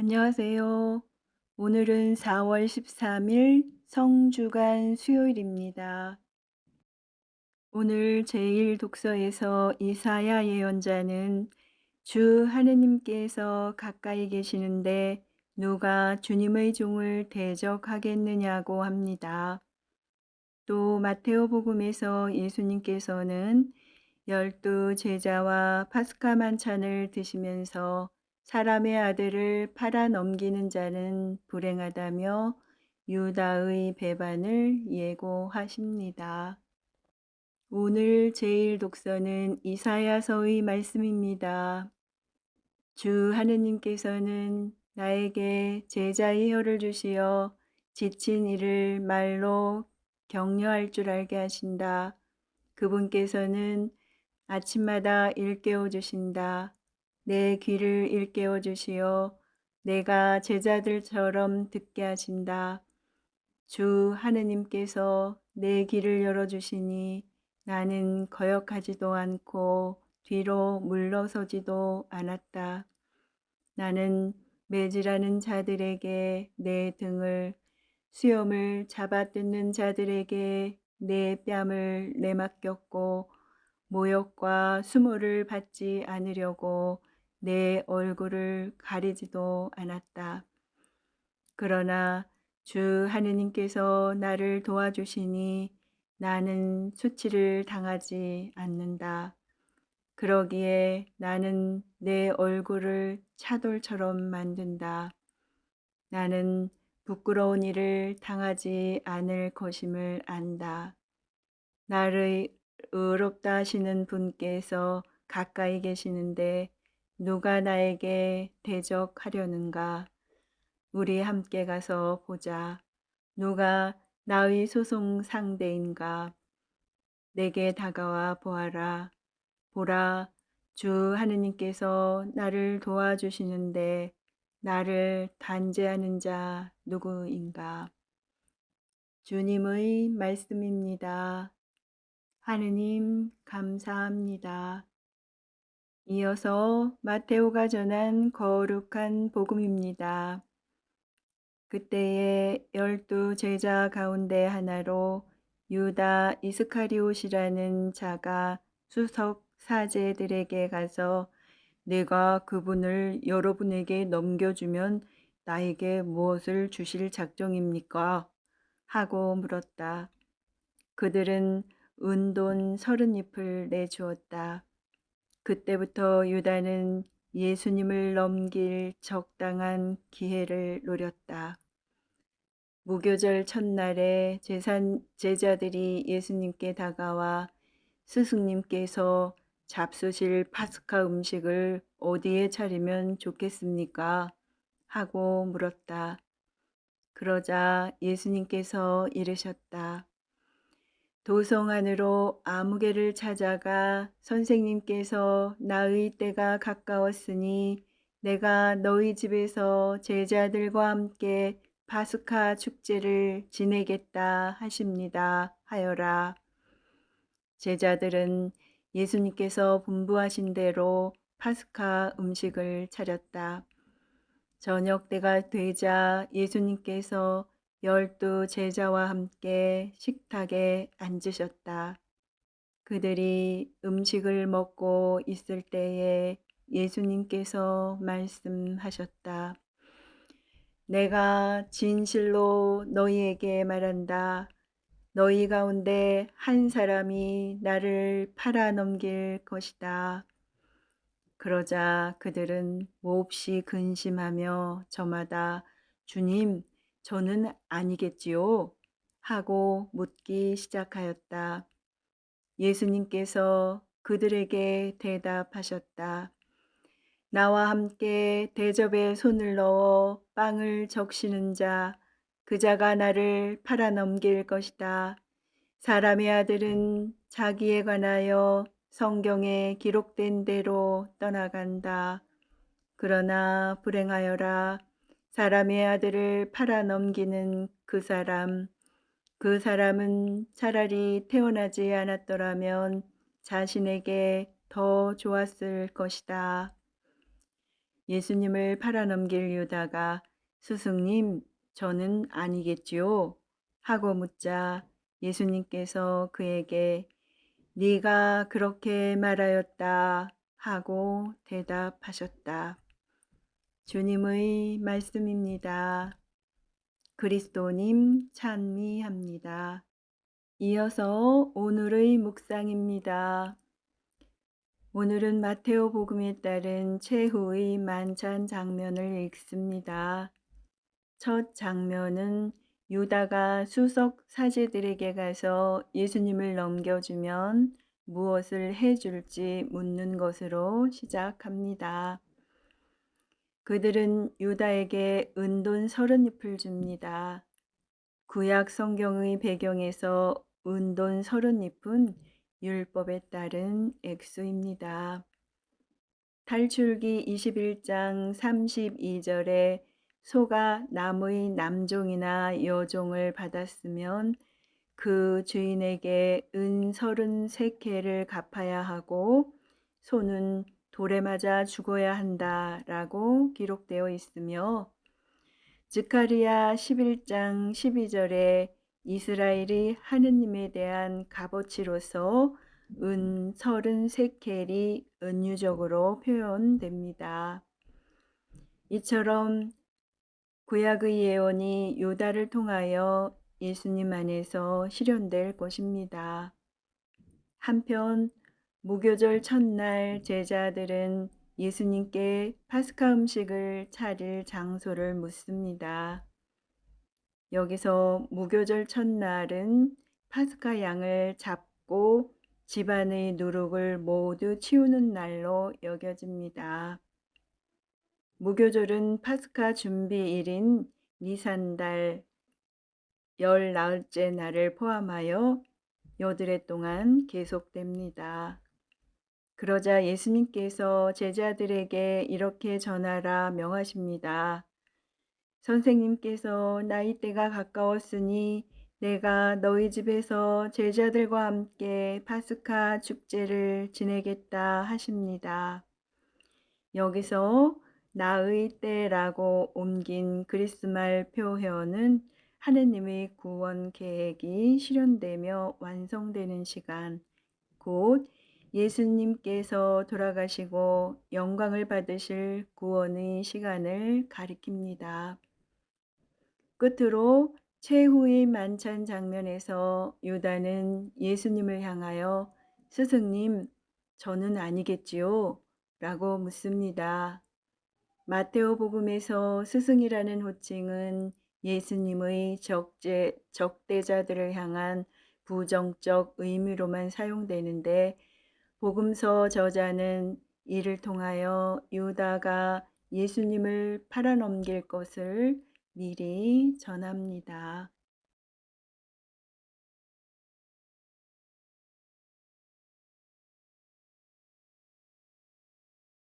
안녕하세요. 오늘은 4월 13일 성주간 수요일입니다. 오늘 제1 독서에서 이사야 예언자는 주 하느님께서 가까이 계시는데 누가 주님의 종을 대적하겠느냐고 합니다. 또 마테오 복음에서 예수님께서는 열두 제자와 파스카 만찬을 드시면서 사람의 아들을 팔아 넘기는 자는 불행하다며 유다의 배반을 예고하십니다. 오늘 제일 독서는 이사야서의 말씀입니다. 주 하느님께서는 나에게 제자의 혀를 주시어 지친 이를 말로 격려할 줄 알게 하신다. 그분께서는 아침마다 일깨워 주신다. 내 귀를 일깨워 주시어 내가 제자들처럼 듣게 하신다. 주 하느님께서 내 귀를 열어 주시니 나는 거역하지도 않고 뒤로 물러서지도 않았다. 나는 매질하는 자들에게 내 등을 수염을 잡아뜯는 자들에게 내 뺨을 내맡겼고 모욕과 수모를 받지 않으려고 내 얼굴을 가리지도 않았다. 그러나 주 하느님께서 나를 도와주시니 나는 수치를 당하지 않는다. 그러기에 나는 내 얼굴을 차돌처럼 만든다. 나는 부끄러운 일을 당하지 않을 것임을 안다. 나를 의롭다 하시는 분께서 가까이 계시는데 누가 나에게 대적하려는가? 우리 함께 가서 보자. 누가 나의 소송 상대인가? 내게 다가와 보아라. 보라, 주 하느님께서 나를 도와주시는데 나를 단죄하는 자 누구인가? 주님의 말씀입니다. 하느님, 감사합니다. 이어서 마테오가 전한 거룩한 복음입니다. 그때에 열두 제자 가운데 하나로 유다 이스카리옷이라는 자가 수석 사제들에게 가서 내가 그분을 여러분에게 넘겨주면 나에게 무엇을 주실 작정입니까? 하고 물었다. 그들은 은돈 서른 잎을 내주었다. 그때부터 유다는 예수님을 넘길 적당한 기회를 노렸다. 무교절 첫날에 제산 제자들이 예수님께 다가와 스승님께서 잡수실 파스카 음식을 어디에 차리면 좋겠습니까? 하고 물었다. 그러자 예수님께서 이르셨다. 도성 안으로 아무개를 찾아가 선생님께서 나의 때가 가까웠으니 내가 너희 집에서 제자들과 함께 파스카 축제를 지내겠다 하십니다. 하여라. 제자들은 예수님께서 분부하신 대로 파스카 음식을 차렸다. 저녁 때가 되자 예수님께서 열두 제자와 함께 식탁에 앉으셨다. 그들이 음식을 먹고 있을 때에 예수님께서 말씀하셨다. 내가 진실로 너희에게 말한다. 너희 가운데 한 사람이 나를 팔아 넘길 것이다. 그러자 그들은 몹시 근심하며 저마다 주님, 저는 아니겠지요? 하고 묻기 시작하였다. 예수님께서 그들에게 대답하셨다. 나와 함께 대접에 손을 넣어 빵을 적시는 자, 그 자가 나를 팔아 넘길 것이다. 사람의 아들은 자기에 관하여 성경에 기록된 대로 떠나간다. 그러나 불행하여라. 사람의 아들을 팔아 넘기는 그 사람, 그 사람은 차라리 태어나지 않았더라면 자신에게 더 좋았을 것이다. 예수님을 팔아넘길 유다가 스승님, 저는 아니겠지요? 하고 묻자 예수님께서 그에게 네가 그렇게 말하였다 하고 대답하셨다. 주님의 말씀입니다. 그리스도님 찬미합니다. 이어서 오늘의 묵상입니다. 오늘은 마테오 복음에 따른 최후의 만찬 장면을 읽습니다. 첫 장면은 유다가 수석 사제들에게 가서 예수님을 넘겨주면 무엇을 해줄지 묻는 것으로 시작합니다. 그들은 유다에게 은돈 서른 잎을 줍니다. 구약 성경의 배경에서 은돈 서른 잎은 율법에 따른 액수입니다. 탈출기 21장 32절에 소가 남의 남종이나 여종을 받았으면 그 주인에게 은 서른 세케를 갚아야 하고 소는 돌에 맞아 죽어야 한다 라고 기록되어 있으며 즈카리아 11장 12절에 이스라엘이 하느님에 대한 값어치로서 은 서른 세켈이 은유적으로 표현됩니다. 이처럼 구약의 예언이 요다를 통하여 예수님 안에서 실현될 것입니다. 한편 무교절 첫날 제자들은 예수님께 파스카 음식을 차릴 장소를 묻습니다. 여기서 무교절 첫날은 파스카 양을 잡고 집안의 누룩을 모두 치우는 날로 여겨집니다. 무교절은 파스카 준비일인 니산달 열 나흘째 날을 포함하여 여드레 동안 계속됩니다. 그러자 예수님께서 제자들에게 이렇게 전하라 명하십니다. 선생님께서 나이 때가 가까웠으니 내가 너희 집에서 제자들과 함께 파스카 축제를 지내겠다 하십니다. 여기서 나의 때라고 옮긴 그리스말 표현은 하느님의 구원 계획이 실현되며 완성되는 시간, 곧 예수님께서 돌아가시고 영광을 받으실 구원의 시간을 가리킵니다. 끝으로 최후의 만찬 장면에서 유다는 예수님을 향하여 스승님, 저는 아니겠지요? 라고 묻습니다. 마테오 복음에서 스승이라는 호칭은 예수님의 적재, 적대자들을 향한 부정적 의미로만 사용되는데 복음서 저자는 이를 통하여 유다가 예수님을 팔아넘길 것을 미리 전합니다.